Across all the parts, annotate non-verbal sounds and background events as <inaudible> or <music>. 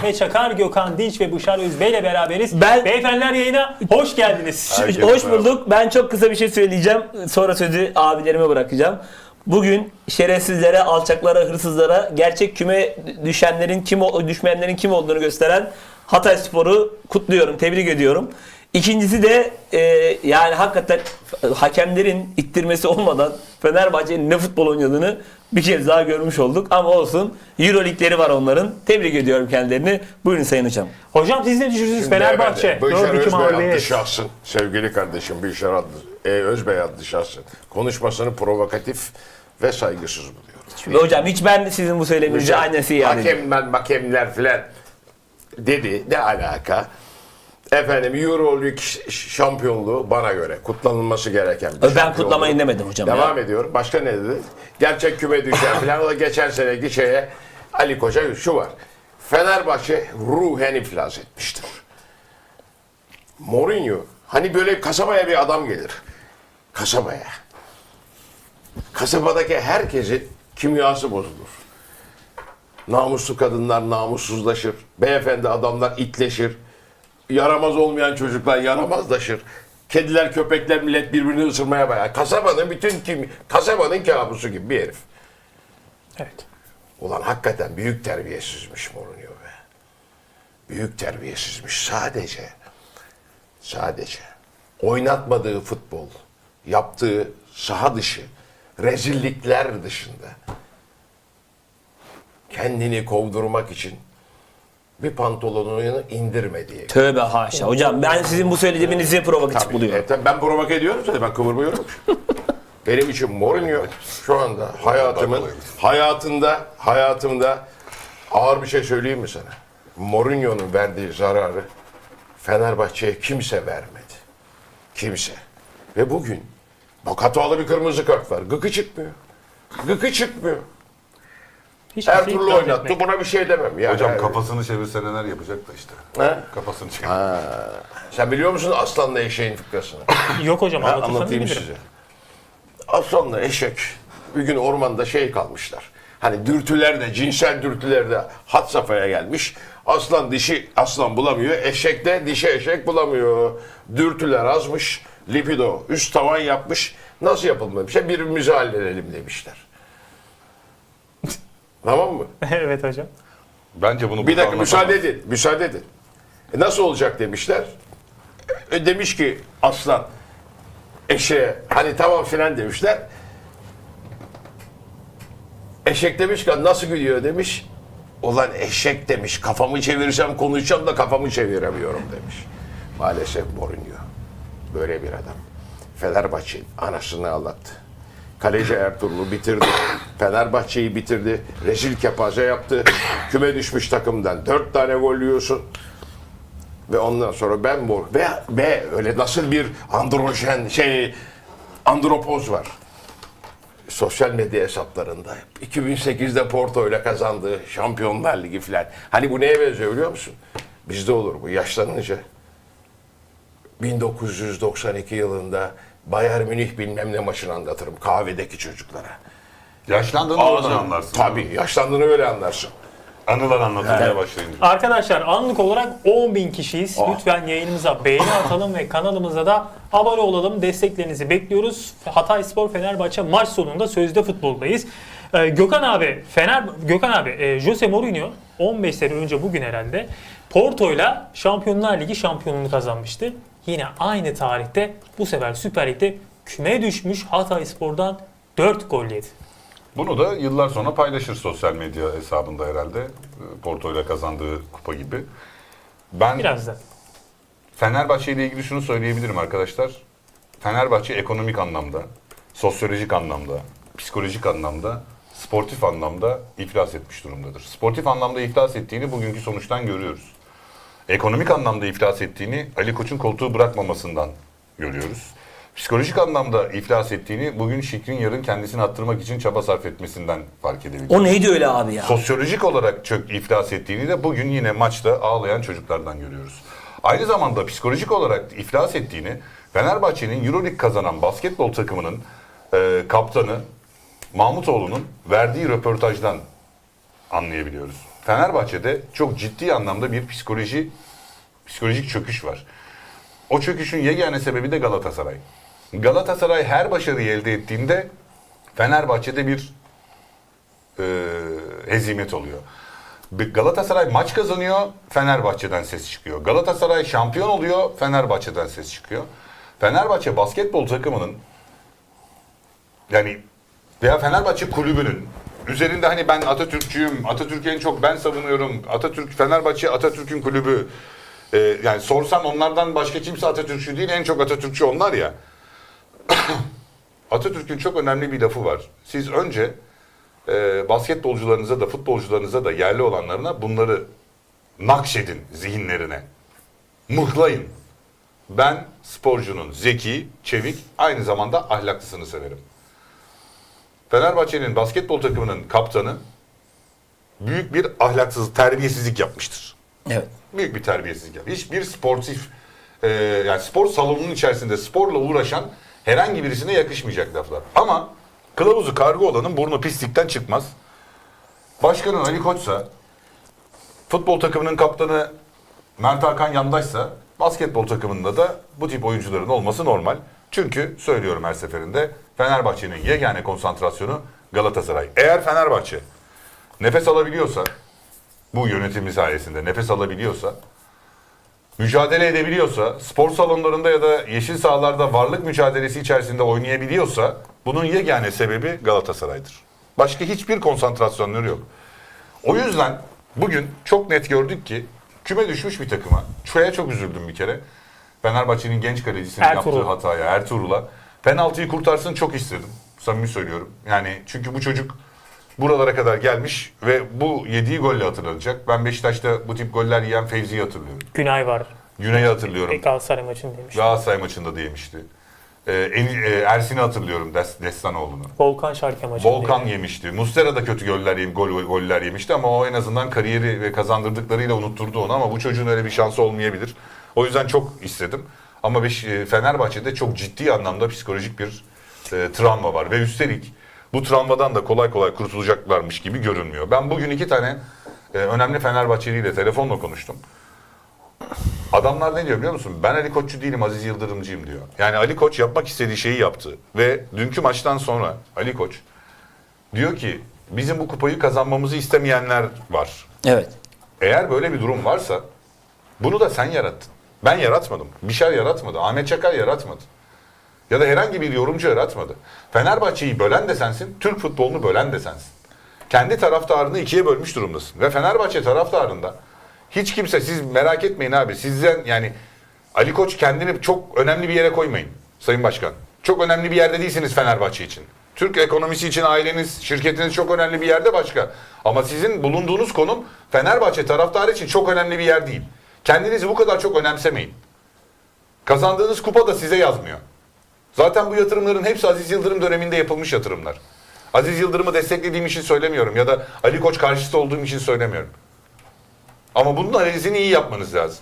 Ahmet Çakar, Gökhan Dinç ve Bışar Özbey ile beraberiz. Ben- Beyefendiler yayına hoş geldiniz. Herkese Hoş merhaba. bulduk. Ben çok kısa bir şey söyleyeceğim. Sonra sözü abilerime bırakacağım. Bugün şerefsizlere, alçaklara, hırsızlara gerçek küme düşenlerin kim düşmeyenlerin kim olduğunu gösteren Hatay Spor'u kutluyorum, tebrik ediyorum. İkincisi de e, yani hakikaten hakemlerin ittirmesi olmadan Fenerbahçe'nin ne futbol oynadığını bir kez daha görmüş olduk. Ama olsun Euroleague'leri var onların. Tebrik ediyorum kendilerini. Buyurun Sayın Hocam. Hocam siz ne düşünüyorsunuz Şimdi Fenerbahçe? evet, 4-2 Özbey adlı şahsın, sevgili kardeşim Bışar adlı, e, Özbey adlı şahsın konuşmasını provokatif ve saygısız buluyorum. Ve hocam hiç ben sizin bu söyleminizi aynısı yani. Hakemler, makemler filan dedi. Ne alaka? Efendim Euroleague şampiyonluğu bana göre kutlanılması gereken bir Ben kutlamayın demedim hocam. ya. Devam ediyorum. Başka ne dedi? Gerçek küme düşen <laughs> falan. O da geçen seneki şeye Ali Koç'a şu var. Fenerbahçe ruhen iflas etmiştir. Mourinho hani böyle kasabaya bir adam gelir. Kasabaya. Kasabadaki herkesin kimyası bozulur. Namuslu kadınlar namussuzlaşır. Beyefendi adamlar itleşir. Yaramaz olmayan çocuklar yaramazlaşır. Kediler, köpekler millet birbirini ısırmaya başlar. Kasabanın bütün kim kasabanın kabusu gibi bir herif. Evet. Ulan hakikaten büyük terbiyesizmiş Mourinho be. Büyük terbiyesizmiş sadece. Sadece. Oynatmadığı futbol, yaptığı saha dışı, rezillikler dışında kendini kovdurmak için bir pantolonunu indirmediği. Tövbe haşa. Hocam ben sizin bu söylediğinizi provokatif buluyorum. e, tabii ben provoke ediyorum zaten ben kıvırmıyorum. <laughs> Benim için Mourinho şu anda hayatımın hayatında hayatımda ağır bir şey söyleyeyim mi sana? Mourinho'nun verdiği zararı Fenerbahçe'ye kimse vermedi. Kimse. Ve bugün bak hatalı bir kırmızı kart var. Gıkı çıkmıyor. Gıkı çıkmıyor. Hiçbir şey Ertuğrul itiraz oynattı. etmek. Buna bir şey demem. Yani, Hocam kafasını çevirse neler yapacak da işte. He? Kafasını çevir. Sen biliyor musun aslanla eşeğin fıkrasını? <laughs> Yok hocam Ha, anlatırsanız anlatayım bilirim. size. Aslanla eşek bir gün ormanda şey kalmışlar. Hani dürtüler de cinsel dürtüler de hat safhaya gelmiş. Aslan dişi aslan bulamıyor. Eşek de dişi eşek bulamıyor. Dürtüler azmış. Lipido üst tavan yapmış. Nasıl yapılmamış? Bir birbirimizi halledelim demişler. Tamam mı? <laughs> evet hocam. Bence bunu Bir dakika müsaade edin. Müsaade edin. E nasıl olacak demişler. E demiş ki aslan eşeğe hani tamam filan demişler. Eşek demiş ki nasıl gidiyor demiş. Ulan eşek demiş kafamı çevirsem konuşacağım da kafamı çeviremiyorum demiş. Maalesef Mourinho böyle bir adam. Fenerbahçe anasını ağlattı. Kaleci Ertuğrul'u bitirdi. Fenerbahçe'yi bitirdi. Rezil kepaze yaptı. Küme düşmüş takımdan dört tane gol yiyorsun. Ve ondan sonra ben bu ve, ve öyle nasıl bir androjen şey andropoz var. Sosyal medya hesaplarında 2008'de Porto ile kazandığı Şampiyonlar Ligi falan. Hani bu neye benziyor biliyor musun? Bizde olur bu yaşlanınca. 1992 yılında Bayern Münih bilmem ne maçını anlatırım kahvedeki çocuklara. Yaşlandığını oradan anlarsın. Tabii yaşlandığını öyle anlarsın. Anılar anlatmaya başlayınca. Arkadaşlar anlık olarak 10.000 kişiyiz. Ah. Lütfen yayınımıza beğeni atalım ve kanalımıza da abone olalım. Desteklerinizi bekliyoruz. Hatay Spor Fenerbahçe maç sonunda sözde futboldayız. Ee, Gökhan abi, Fener Gökhan abi, e, Jose Mourinho 15 sene önce bugün herhalde Porto'yla Şampiyonlar Ligi şampiyonluğunu kazanmıştı. Yine aynı tarihte bu sefer Süper Lig'de küme düşmüş Hatay Spor'dan 4 gol yedi. Bunu da yıllar sonra paylaşır sosyal medya hesabında herhalde. Ee, Porto ile kazandığı kupa gibi. Ben Birazdan. Fenerbahçe ile ilgili şunu söyleyebilirim arkadaşlar. Fenerbahçe ekonomik anlamda, sosyolojik anlamda, psikolojik anlamda, sportif anlamda iflas etmiş durumdadır. Sportif anlamda iflas ettiğini bugünkü sonuçtan görüyoruz. Ekonomik anlamda iflas ettiğini Ali Koç'un koltuğu bırakmamasından görüyoruz. Psikolojik anlamda iflas ettiğini bugün Şikrin yarın kendisini attırmak için çaba sarf etmesinden fark edebiliyoruz. O neydi öyle abi ya? Sosyolojik olarak çök iflas ettiğini de bugün yine maçta ağlayan çocuklardan görüyoruz. Aynı zamanda psikolojik olarak iflas ettiğini Fenerbahçe'nin Euroleague kazanan basketbol takımının e, kaptanı Mahmutoğlu'nun verdiği röportajdan anlayabiliyoruz. Fenerbahçe'de çok ciddi anlamda bir psikoloji psikolojik çöküş var. O çöküşün yegane sebebi de Galatasaray. Galatasaray her başarıyı elde ettiğinde Fenerbahçe'de bir e, hezimet oluyor. Galatasaray maç kazanıyor, Fenerbahçe'den ses çıkıyor. Galatasaray şampiyon oluyor, Fenerbahçe'den ses çıkıyor. Fenerbahçe basketbol takımının yani veya Fenerbahçe kulübünün üzerinde hani ben Atatürkçüyüm, Atatürk'ü en çok ben savunuyorum, Atatürk, Fenerbahçe Atatürk'ün kulübü. Ee, yani sorsam onlardan başka kimse Atatürkçü değil, en çok Atatürkçü onlar ya. <coughs> Atatürk'ün çok önemli bir lafı var. Siz önce e, basketbolcularınıza da futbolcularınıza da yerli olanlarına bunları nakşedin zihinlerine. Mıhlayın. Ben sporcunun zeki, çevik, aynı zamanda ahlaklısını severim. Fenerbahçe'nin basketbol takımının kaptanı büyük bir ahlaksız, terbiyesizlik yapmıştır. Evet. Büyük bir terbiyesizlik yapmış. Hiçbir sportif, e, yani spor salonunun içerisinde sporla uğraşan herhangi birisine yakışmayacak laflar. Ama kılavuzu kargo olanın burnu pislikten çıkmaz. Başkanın Ali Koç'sa, futbol takımının kaptanı Mert Hakan Yandaş'sa, basketbol takımında da bu tip oyuncuların olması normal. Çünkü söylüyorum her seferinde Fenerbahçe'nin yegane konsantrasyonu Galatasaray. Eğer Fenerbahçe nefes alabiliyorsa, bu yönetimi sayesinde nefes alabiliyorsa, mücadele edebiliyorsa, spor salonlarında ya da yeşil sahalarda varlık mücadelesi içerisinde oynayabiliyorsa bunun yegane sebebi Galatasaray'dır. Başka hiçbir konsantrasyonları yok. O yüzden bugün çok net gördük ki küme düşmüş bir takıma. Şuraya çok üzüldüm bir kere. Fenerbahçe'nin genç kalecisinin Ertuğrul. yaptığı hataya Ertuğrul'a. Penaltıyı kurtarsın çok istedim. Samimi söylüyorum. Yani çünkü bu çocuk buralara kadar gelmiş ve bu yediği golle hatırlanacak. Ben Beşiktaş'ta bu tip goller yiyen Fevzi'yi hatırlıyorum. Günay var. Güney'i hatırlıyorum. Galatasaray maçındaymış. Galatasaray maçında da yemişti. Ee, En- e, Ersin'i hatırlıyorum Des, Destanoğlu'nu. Volkan Şarkı maçında. Volkan yemişti. Mustera da kötü goller, yem- gol, goller yemişti ama o en azından kariyeri ve kazandırdıklarıyla unutturdu onu ama bu çocuğun öyle bir şansı olmayabilir. O yüzden çok istedim. Ama Beş, e, Fenerbahçe'de çok ciddi anlamda psikolojik bir e, travma var ve üstelik bu travmadan da kolay kolay kurtulacaklarmış gibi görünmüyor. Ben bugün iki tane e, önemli Fenerbahçeli ile telefonla konuştum. Adamlar ne diyor biliyor musun? Ben Ali Koççu değilim Aziz Yıldırımcıyım diyor. Yani Ali Koç yapmak istediği şeyi yaptı. Ve dünkü maçtan sonra Ali Koç diyor ki bizim bu kupayı kazanmamızı istemeyenler var. Evet. Eğer böyle bir durum varsa bunu da sen yarattın. Ben yaratmadım. Bişar yaratmadı. Ahmet Çakar yaratmadı. Ya da herhangi bir yorumcu yaratmadı. Fenerbahçe'yi bölen de sensin, Türk futbolunu bölen de sensin. Kendi taraftarını ikiye bölmüş durumdasın. Ve Fenerbahçe taraftarında hiç kimse siz merak etmeyin abi. Sizden yani Ali Koç kendini çok önemli bir yere koymayın Sayın Başkan. Çok önemli bir yerde değilsiniz Fenerbahçe için. Türk ekonomisi için aileniz, şirketiniz çok önemli bir yerde başka. Ama sizin bulunduğunuz konum Fenerbahçe taraftarı için çok önemli bir yer değil. Kendinizi bu kadar çok önemsemeyin. Kazandığınız kupa da size yazmıyor. Zaten bu yatırımların hepsi Aziz Yıldırım döneminde yapılmış yatırımlar. Aziz Yıldırım'ı desteklediğim için söylemiyorum ya da Ali Koç karşıtı olduğum için söylemiyorum. Ama bunun analizini iyi yapmanız lazım.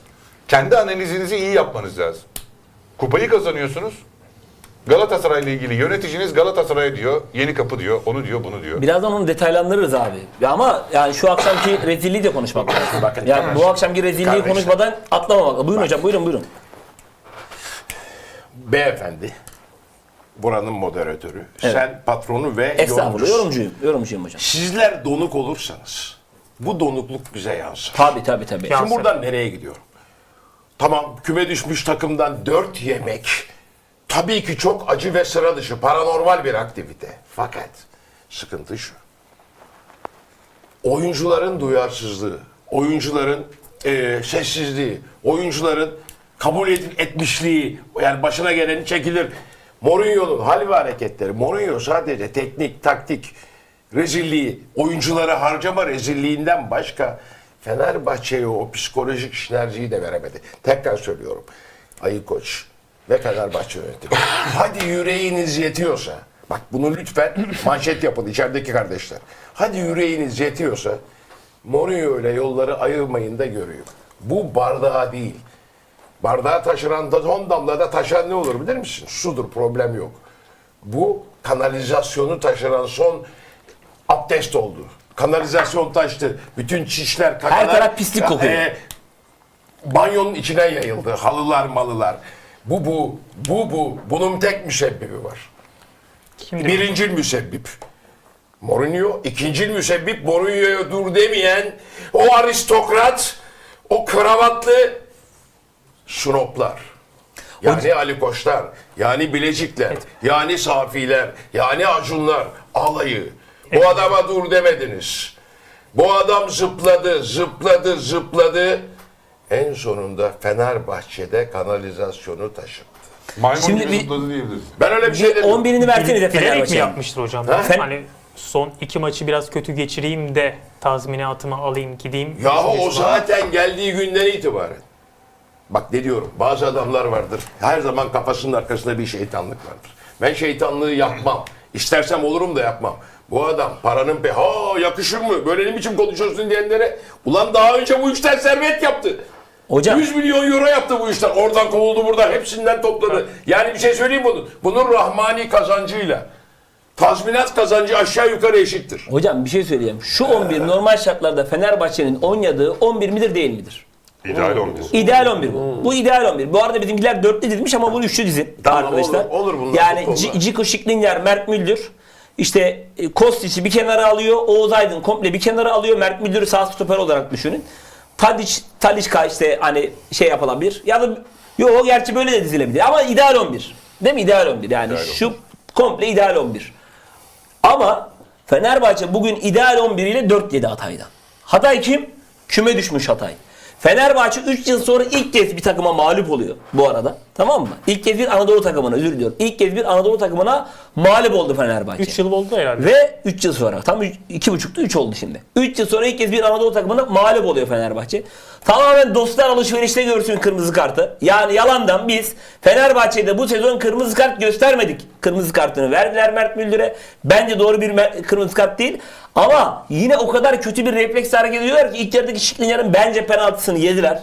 Kendi analizinizi iyi yapmanız lazım. Kupayı kazanıyorsunuz. Galatasaray'la ilgili yöneticiniz Galatasaray diyor, yeni kapı diyor, onu diyor, bunu diyor. Birazdan onu detaylandırırız abi. Ya ama yani şu akşamki rezilliği de konuşmak lazım. bakın, yani bu akşamki rezilliği Kardeşler. konuşmadan atlamamak. Buyurun hocam buyurun buyurun. Beyefendi, buranın moderatörü, Evet. sen patronu ve Estağfurullah yorumcusun. yorumcuyum. Yorumcuyum hocam. Sizler donuk olursanız bu donukluk bize yansır. Tabi tabi tabi. Ya- Şimdi buradan nereye gidiyorum? Tamam küme düşmüş takımdan 4 yemek tabii ki çok acı ve sıra dışı paranormal bir aktivite. Fakat sıkıntı şu. Oyuncuların duyarsızlığı, oyuncuların eee, sessizliği, oyuncuların kabul ed- etmişliği, yani başına geleni çekilir. Mourinho'nun hal ve hareketleri, Mourinho sadece teknik, taktik, rezilliği, oyuncuları harcama rezilliğinden başka Fenerbahçe'ye o psikolojik sinerjiyi de veremedi. Tekrar söylüyorum. Ayı Koç ve Fenerbahçe yönetimi. <laughs> Hadi yüreğiniz yetiyorsa, bak bunu lütfen <laughs> manşet yapın içerideki kardeşler. Hadi yüreğiniz yetiyorsa Mourinho ile yolları ayırmayın da görüyor. Bu bardağa değil. Bardağı taşıran da son damlada taşan ne olur bilir misin? Sudur problem yok. Bu kanalizasyonu taşıran son abdest oldu. Kanalizasyon taştı. Bütün çişler, kakalar. taraf pislik kokuyor. e, banyonun içine yayıldı. Halılar, malılar. Bu bu, bu bu. Bunun tek müsebbibi var. Kimdir? Birincil müsebbip. Mourinho, ikincil müsebbip Mourinho'ya dur demeyen o aristokrat, o kravatlı snoplar. Yani Ali Koçlar, yani Bilecikler, yani Safiler, yani Acunlar, alayı. Bu adama dur demediniz. Bu adam zıpladı, zıpladı, zıpladı. En sonunda Fenerbahçe'de kanalizasyonu taşıttı. Maymun Şimdi gibi bir- zıpladı diyebiliriz. Ben öyle bir şey dedim. 11'ini versenize Bilerek mi Fenerbahçe'ye. yapmıştır hocam? Ha? Hani son iki maçı biraz kötü geçireyim de tazminatımı alayım gideyim. Yahu o düşüncesi var. zaten geldiği günden itibaren. Bak ne diyorum bazı adamlar vardır. Her zaman kafasının arkasında bir şeytanlık vardır. Ben şeytanlığı yapmam. İstersem olurum da yapmam. Bu adam paranın pe ha yakışır mı? Böyle ne biçim konuşuyorsun diyenlere ulan daha önce bu işler servet yaptı. Hocam 100 milyon euro yaptı bu işler. Oradan kovuldu buradan hepsinden topladı. Yani bir şey söyleyeyim bunun. Bunun rahmani kazancıyla tazminat kazancı aşağı yukarı eşittir. hocam bir şey söyleyeyim. Şu 11 normal şartlarda Fenerbahçe'nin oynadığı 11 midir değil midir? İdeal 11. İdeal 11 bu. Bu ideal 11. Bu arada bizimkiler dörtlü dizmiş ama bunu üçlü dizin Tamam, arkadaşlar. olur, olur bunlar yani futbolda. C- Ciko Şiklinger, Mert Müldür, işte e, Kostic'i bir kenara alıyor. Oğuz Aydın komple bir kenara alıyor. Mert Müldür'ü sağ stoper olarak düşünün. Tadic, Talisca işte hani şey yapılabilir. Ya da yok gerçi böyle de dizilebilir ama ideal 11. Değil mi? İdeal 11 yani İdeal şu komple ideal 11. Ama Fenerbahçe bugün ideal 11 ile 4 yedi Hatay'dan. Hatay kim? Küme düşmüş Hatay. Fenerbahçe 3 yıl sonra ilk kez bir takıma mağlup oluyor bu arada. Tamam mı? İlk kez bir Anadolu takımına özür diliyorum. İlk kez bir Anadolu takımına mağlup oldu Fenerbahçe. 3 yıl oldu herhalde. Ve 3 yıl sonra tam 2,5'tu 3 oldu şimdi. 3 yıl sonra ilk kez bir Anadolu takımına mağlup oluyor Fenerbahçe. Tamamen dostlar alışverişte görsün kırmızı kartı. Yani yalandan biz Fenerbahçe'de bu sezon kırmızı kart göstermedik. Kırmızı kartını verdiler Mert Müldür'e. Bence doğru bir kırmızı kart değil. Ama yine o kadar kötü bir refleks hareket ediyorlar ki ilk yarıdaki Şiklinyar'ın bence penaltısını yediler.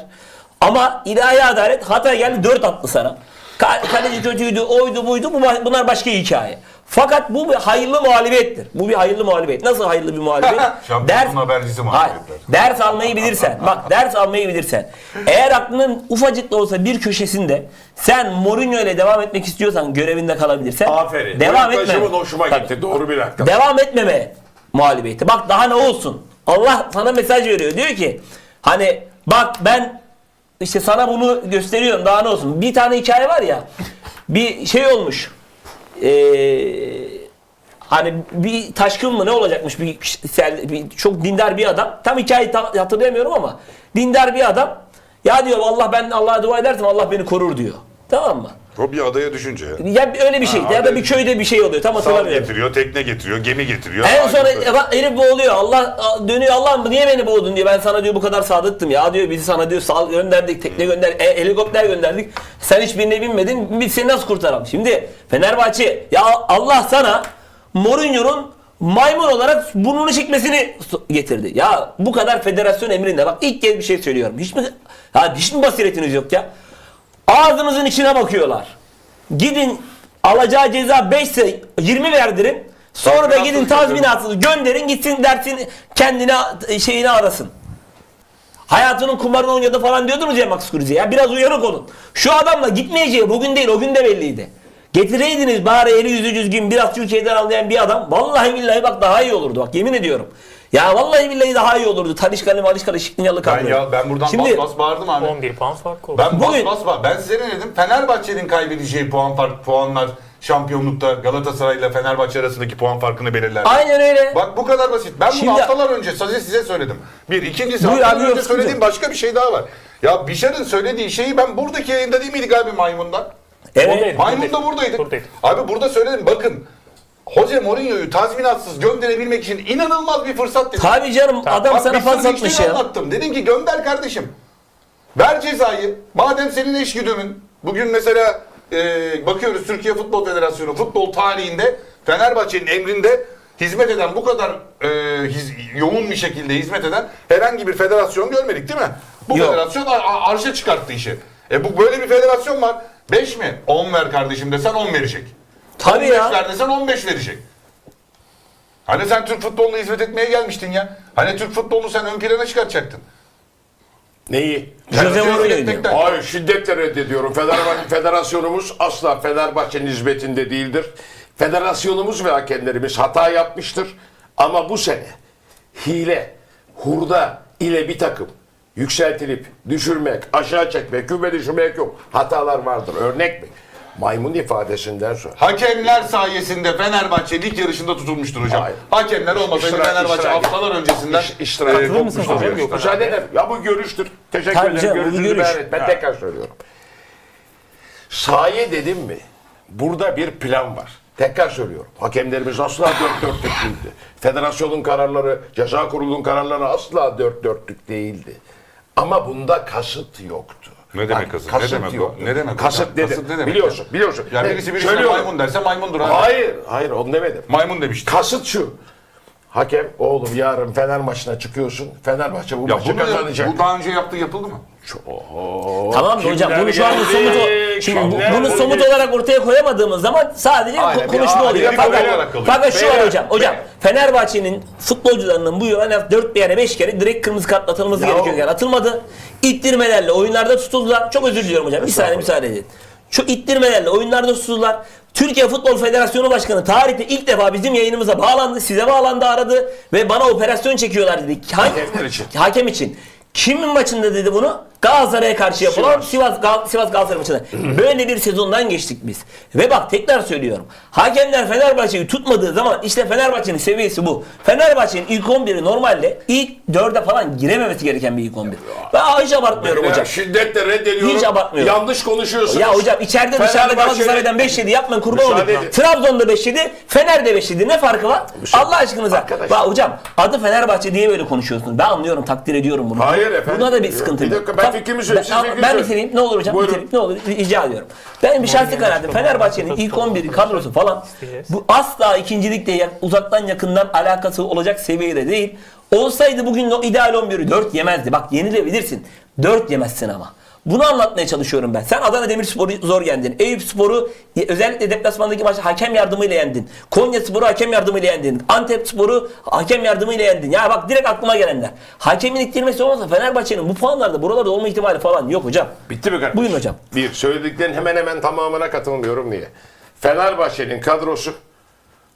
Ama ilahi adalet Hatay geldi 4 attı sana. Ka- Kaleci kötüydü, oydu buydu. Bu, bunlar başka hikaye. Fakat bu bir hayırlı muhalefettir. Bu bir hayırlı muhalefet. Nasıl hayırlı bir muhalefet? <laughs> Şampiyonluğun habercisi muhalefetler. Hayır, ders almayı bilirsen. Bak ders almayı bilirsen. Eğer aklının ufacık da olsa bir köşesinde sen Mourinho ile devam etmek istiyorsan görevinde kalabilirsen Aferin. devam Benim etme. hoşuma Tabii. gitti. Doğru bir dakika. Devam etmeme muhalefeti. Bak daha ne olsun? Allah sana mesaj veriyor. Diyor ki hani bak ben işte sana bunu gösteriyorum daha ne olsun. Bir tane hikaye var ya bir şey olmuş. Ee, hani bir taşkın mı ne olacakmış bir, sel- bir çok dindar bir adam. Tam hikayeyi ta- hatırlayamıyorum ama dindar bir adam. Ya diyor Allah ben Allah'a dua edersem Allah beni korur diyor. Tamam mı? O bir adaya düşünce. Ya öyle bir şey ya da bir köyde bir şey oluyor. Tam Sal hatırlamıyorum. getiriyor, tekne getiriyor, gemi getiriyor. En Aynı böyle. herif boğuluyor. Allah dönüyor Allah mı niye beni boğdun diyor. Ben sana diyor bu kadar sadıktım ya diyor. Bizi sana diyor sal gönderdik, tekne gönder, e, helikopter gönderdik. Sen hiçbirine binmedin. Biz seni nasıl kurtaralım? Şimdi Fenerbahçe ya Allah sana Mourinho'nun maymun olarak burnunu çekmesini getirdi. Ya bu kadar federasyon emrinde bak ilk kez bir şey söylüyorum. Hiç mi ya hiç mi basiretiniz yok ya? Ağzınızın içine bakıyorlar. Gidin alacağı ceza 5 ise 20 verdirin. Sonra da gidin tazminatını gönderin gitsin dersin kendine şeyini arasın. Hayatının kumarını oynadı falan diyordunuz ya Max Kruse ya. Biraz uyanık olun. Şu adamla gitmeyeceği bugün değil o gün de belliydi. Getireydiniz bari eli yüzü düzgün biraz Türkiye'den anlayan bir adam. Vallahi billahi bak daha iyi olurdu bak yemin ediyorum. Ya vallahi billahi daha iyi olurdu. Talişkalı malişkalı Şiklinyalı Ben, kadro. ya, ben buradan Şimdi, bas bas bağırdım abi. 11 puan fark oldu. Ben Bugün- bas bas bas. Ben size ne dedim? Fenerbahçe'nin kaybedeceği puan fark, puanlar şampiyonlukta Galatasaray ile Fenerbahçe arasındaki puan farkını belirler. Aynen öyle. Bak bu kadar basit. Ben Şimdi- bunu haftalar önce size size söyledim. Bir, ikincisi Buyur haftalar abi, önce yok, söylediğim sıkıntı başka bir şey daha var. Ya Bişar'ın söylediği şeyi ben buradaki yayında değil miydik abi Maymun'da? Evet. Buradaydı, Maymun da buradaydık. Buradaydı. Abi burada söyledim bakın. Jose Mourinho'yu tazminatsız gönderebilmek için inanılmaz bir fırsat dedim. Tabii canım adam Bak, sana bir pas sürü atmış işlemi ya. anlattım. Dedim ki gönder kardeşim. Ver cezayı. Madem senin eşgüdümün. Bugün mesela e, bakıyoruz Türkiye Futbol Federasyonu futbol tarihinde Fenerbahçe'nin emrinde hizmet eden bu kadar e, hiz- yoğun bir şekilde hizmet eden herhangi bir federasyon görmedik değil mi? Bu Yok. federasyon ar- ar- arşa çıkarttı işi. E bu böyle bir federasyon var. 5 mi? 10 ver kardeşim desen 10 verecek. Tabii 15 ya. ver desen 15 verecek. Hani sen Türk futboluna hizmet etmeye gelmiştin ya. Hani Türk futbolunu sen ön plana çıkartacaktın. Neyi? Jose Yani Mourinho diyor. Hayır şiddetle reddediyorum. Fenerbahçe <laughs> Federasyonumuz asla Fenerbahçe'nin hizmetinde değildir. Federasyonumuz ve hakemlerimiz hata yapmıştır. Ama bu sene hile, hurda ile bir takım yükseltilip düşürmek, aşağı çekmek, küme düşürmek yok. Hatalar vardır. Örnek mi? Maymun ifadesinden sonra. Hakemler sayesinde Fenerbahçe lig yarışında tutulmuştur hocam. Hayır. Hakemler olmasaydı İştira- Fenerbahçe iştira- haftalar öncesinden İş, iştira- Katılır mısınız kopmuştur hocam? yarışta. Yok, Müsaade ederim. Ya bu görüştür. Teşekkür Tabii ederim. canım, bu Görüşünüzü görüş. beyan et. Ben tekrar söylüyorum. Saye dedim mi? Burada bir plan var. Tekrar söylüyorum. Hakemlerimiz asla dört dörtlük değildi. Federasyonun kararları, ceza kurulunun kararları asla dört dörtlük değildi. Ama bunda kasıt yoktu. Ne demek kasıt? Ne demek o? Ne demek o? Kasıt Kasıt dedim. ne demek biliyorsun, biliyorsun. Ya birisi birisine söylüyorum. maymun derse maymundur abi. Hayır, hayır onu demedim. Maymun demişti. Kasıt şu. Hakem oğlum yarın Fener maçına çıkıyorsun. Fenerbahçe bu Ya maçı bunu kazanacak. bu daha önce yaptığı yapıldı mı? Tamam da hocam bunu şu anda geldi? somut o- şimdi bu- Kimler bunu geldi? somut olarak ortaya koyamadığımız zaman sadece Aynen, ko- bir konuşma oluyor. bir Fakat, fakat şu var Beyler, hocam. Hocam beyler. Fenerbahçe'nin futbolcularının bu yıl en az 4 veya 5 kere direkt kırmızı kart atılması Ya gerekiyor. o- Yani atılmadı. İttirmelerle oyunlarda tutuldular. Çok özür diliyorum hocam. Bir saniye müsaade edin. Şu ittirmelerle oyunlarda tutuldular. Türkiye Futbol Federasyonu Başkanı tarihte ilk defa bizim yayınımıza bağlandı. Size bağlandı aradı ve bana operasyon çekiyorlar dedi. Hangi, Hakemler için. Hakem için. Kimin maçında dedi bunu? Galatasaray'a karşı yapılan Sivas Gal- Sivas Galatasaray maçında. Böyle bir sezondan geçtik biz. Ve bak tekrar söylüyorum. Hakemler Fenerbahçe'yi tutmadığı zaman işte Fenerbahçe'nin seviyesi bu. Fenerbahçe'nin ilk 11'i normalde ilk 4'e falan girememesi gereken bir ilk 11. Ben hiç abartmıyorum Ya hocam. Şiddetle reddediyorum. Hiç abartmıyorum. Yanlış konuşuyorsunuz. Ya hocam içeride dışarıda Fenerbahçe'nin- Galatasaray'dan 5 yedi yapmayın kurban Müsaade olayım. Trabzon'da 5 yedi, Fener'de 5 yedi. Ne farkı var? Müsaade- Allah aşkınıza. Arkadaş. Bak hocam adı Fenerbahçe diye böyle konuşuyorsunuz. Ben anlıyorum, takdir ediyorum bunu. Hayır efendim. Buna da bir sıkıntı Bir yok. dakika, ben Tamam, fikrimi söyleyeyim, siz Ben, fikrinizi ben bitireyim. Ne olur hocam Buyurun. bitireyim. Ne olur rica ediyorum. Benim bir şahsi kanaatim Fenerbahçe'nin ilk 11 kadrosu falan bu asla ikincilikle yak- uzaktan yakından alakası olacak seviyede değil. Olsaydı bugün o ideal 11'i 4 yemezdi. Bak yenilebilirsin. 4 yemezsin ama. Bunu anlatmaya çalışıyorum ben. Sen Adana Demirspor'u zor yendin. Eyüp Spor'u özellikle deplasmandaki maçta hakem yardımıyla yendin. Konya Spor'u hakem yardımıyla yendin. Antep Spor'u hakem yardımıyla yendin. Ya bak direkt aklıma gelenler. Hakemin ittirmesi olmasa Fenerbahçe'nin bu puanlarda buralarda olma ihtimali falan yok hocam. Bitti mi kardeşim? Buyurun hocam. Bir, söylediklerin hemen hemen tamamına katılmıyorum niye? Fenerbahçe'nin kadrosu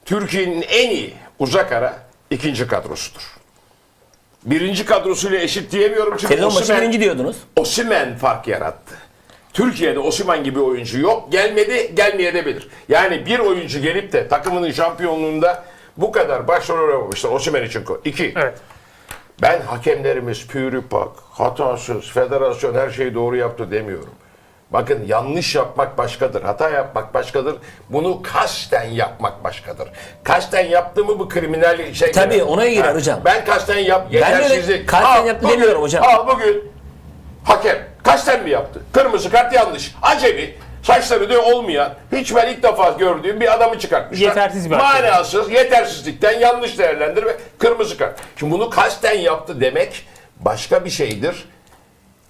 Türkiye'nin en iyi uzak ara ikinci kadrosudur. Birinci kadrosuyla eşit diyemiyorum çünkü Sezon başı Osimhen- birinci diyordunuz. Osimhen fark yarattı. Türkiye'de Osimhen gibi oyuncu yok. Gelmedi, gelmeyebilir. Yani bir oyuncu gelip de takımının şampiyonluğunda bu kadar başrol oynamamıştır. Osimhen için. ko- İki, Evet. ben hakemlerimiz pürüpak, hatasız, federasyon her şeyi doğru yaptı demiyorum. Bakın yanlış yapmak başkadır, hata yapmak başkadır. Bunu kasten yapmak başkadır. Kasten yaptı mı bu kriminal şey Tabii, girer. ona girer Ha, hocam. Ben kasten yap, Ben yetersizlik. kasten Al, yaptı bugün- demiyorum hocam. Al bugün hakem kasten mi yaptı? Kırmızı kart yanlış. Acemi. Saçları da olmayan, hiç ben ilk defa gördüğüm bir adamı çıkartmışlar. Yetersiz bir hakem. Manasız, yetersizlikten yanlış değerlendirme, kırmızı kart. Şimdi bunu kasten yaptı demek başka bir şeydir.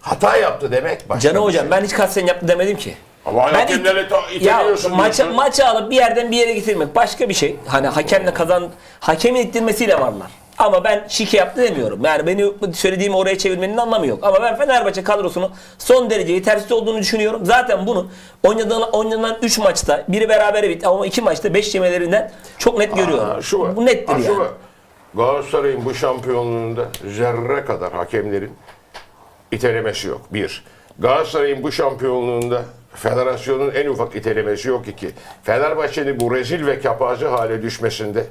Hata yaptı demek başka Canım bir hocam şey. ben hiç kasten yaptı demedim ki. Ama Ben hakemlere it- ya iteliyorsun maça, diyorsun. maçı alıp bir yerden bir yere getirmek başka bir şey. Hani hakemle kazan hakemin ittirmesiyle varlar. Ama ben şike yaptı demiyorum. Yani beni söylediğimi oraya çevirmenin anlamı yok. Ama ben Fenerbahçe kadrosunu son derece yetersiz olduğunu düşünüyorum. Zaten bunu oynanan, oynanan 3 maçta biri berabere bitti ama 2 maçta 5 yemelerinden çok net görüyorum. Ha, şu var. Bu nettir şu yani. var. Galatasaray'ın bu şampiyonluğunda zerre kadar hakemlerin itelemesi yok. Bir. Galatasaray'ın bu şampiyonluğunda federasyonun en ufak itelemesi yok iki. Fenerbahçe'nin bu rezil ve kapazı hale düşmesinde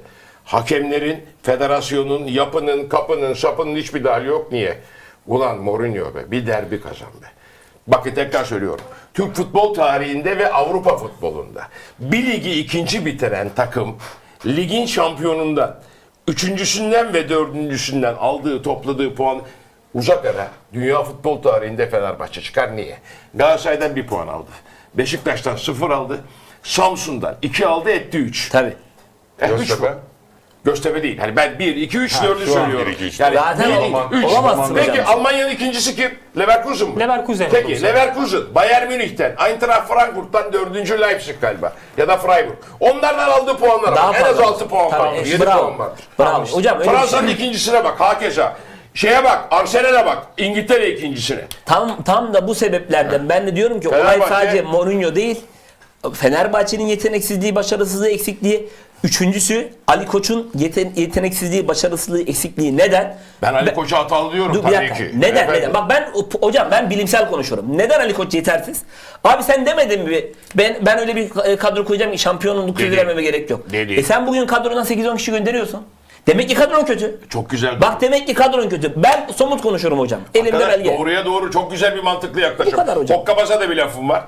hakemlerin, federasyonun, yapının, kapının, sapının hiçbir dahli yok. Niye? Ulan Mourinho be bir derbi kazan be. Bakın tekrar söylüyorum. Türk futbol tarihinde ve Avrupa futbolunda bir ligi ikinci bitiren takım ligin şampiyonundan üçüncüsünden ve dördüncüsünden aldığı topladığı puan uzak ara dünya futbol tarihinde Fenerbahçe çıkar. Niye? Galatasaray'dan bir puan aldı. Beşiktaş'tan sıfır aldı. Samsun'dan iki aldı etti üç. Tabii. E, üç Göztepe. bu. Göztepe değil. Hani ben 1, 2, 3, Ha, 4'ü şu an söylüyorum. bir, iki, üç, yani Zaten bir, Alman- üç. olamazsın Peki hocam. Almanya'nın ikincisi kim? Leverkusen mı? Leverkusen. Peki. Leverkusen, Bayern Münih'ten, Eintracht Frankfurt'tan 4. Leipzig galiba. Ya da Freiburg. Onlardan aldığı puanlara Daha bak. En az fazla. 6 puan Tabii, vardır. e, 7 bravo. puan vardır. Bravo. Hocam öyle bir Fransa'nın şey- ikincisine bak. Hakeza. Şeye bak. Arsenal'e bak. İngiltere ikincisine. Tam tam da bu sebeplerden ben de diyorum ki olay Fenerbahçe- sadece Mourinho değil. Fenerbahçe'nin yeteneksizliği, başarısızlığı, eksikliği. Üçüncüsü Ali Koç'un yeten- yeteneksizliği, başarısızlığı, eksikliği. Neden? Ben Ali Koç'u hatalı diyorum Dur, bir tabii dakika. ki. Neden? Efendim. Neden? Bak ben hocam ben bilimsel konuşuyorum. Neden Ali Koç yetersiz? Abi sen demedin mi? Ben ben öyle bir e, kadro koyacağım ki şampiyonluk Dedi. vermeme gerek yok. Dedi. E sen bugün kadrodan 8-10 kişi gönderiyorsun. Demek ki kadron kötü. Çok güzel. Bak demek ki kadron kötü. Ben somut konuşuyorum hocam. Elimde Arkadaş, belge. Doğruya doğru çok güzel bir mantıklı yaklaşım. Bu kadar hocam. Hokkabaz'a da bir lafım var.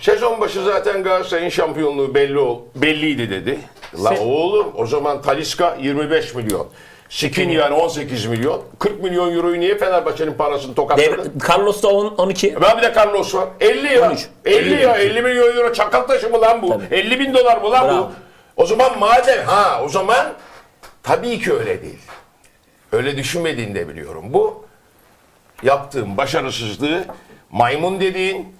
Sezon başı zaten Galatasaray'ın şampiyonluğu belli ol, belliydi dedi. La Se- oğlum o zaman Taliska 25 milyon. Skriniar 18 milyon. 40 milyon euroyu niye Fenerbahçe'nin parasını tokatladı? Devre, Carlos'ta 10 12. Ben bir de Carlos var. 50 ya. 13. 50 ya. 50 milyon euro çakal taşı mı lan bu? Tabii. 50 bin dolar mı lan Bravo. bu? O zaman madem ha o zaman tabii ki öyle değil. Öyle düşünmediğini de biliyorum. Bu yaptığın başarısızlığı maymun dediğin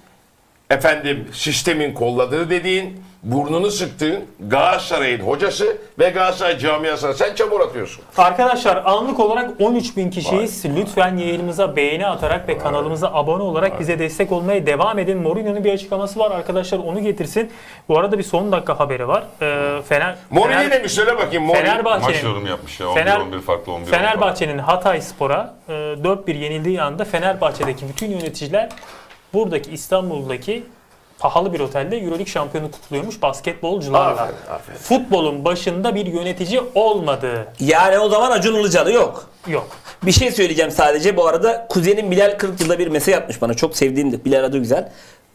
efendim sistemin kolladığı dediğin burnunu sıktığın Galatasaray'ın hocası ve Galatasaray camiasına sen çamur atıyorsun. Arkadaşlar anlık olarak 13 bin kişiyiz. Lütfen yayınımıza beğeni atarak ve kanalımıza abone olarak bize destek olmaya devam edin. Mourinho'nun bir açıklaması var arkadaşlar onu getirsin. Bu arada bir son dakika haberi var. Ee, Fener, Mourinho Fener- ne mi söyle bakayım Mourinho. Maç Fenerbahçe'nin yorum yapmış ya. 11 Fener- 11 farklı 11 Fenerbahçe'nin Hatay Spor'a e, 4-1 yenildiği anda Fenerbahçe'deki bütün yöneticiler buradaki İstanbul'daki pahalı bir otelde Euroleague şampiyonu kutluyormuş basketbolcularla. Aferin, aferin. Futbolun başında bir yönetici olmadı. Yani o zaman Acun Ilıcalı yok. Yok. Bir şey söyleyeceğim sadece. Bu arada kuzenim Bilal 40 yılda bir mesaj atmış bana. Çok sevdiğimdir. Bilal adı güzel.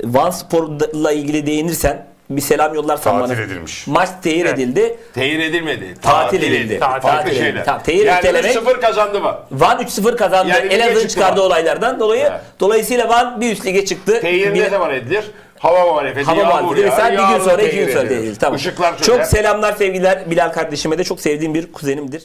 Van Spor'la ilgili değinirsen bir selam yollarsan Tatil bana. edilmiş. Maç tehir Evet. edildi. Teyir edilmedi. Tatil edildi. Tatil Farklı edildi. şeyler. Tamam, teyir yani ötelemek- 3-0 kazandı mı? Van 3-0 kazandı. Yani lige Elazığ'ın çıktı çıkardığı Van. olaylardan dolayı. Evet. Dolayısıyla Van bir üst lige çıktı. Teyir Bir- ne zaman edilir? Hava muhalefeti, Hava yağmur muhalefeti vesaire bir gün sonra iki gün sonra değil. Tamam. Işıklar Çok söner. selamlar sevgiler Bilal kardeşime de çok sevdiğim bir kuzenimdir.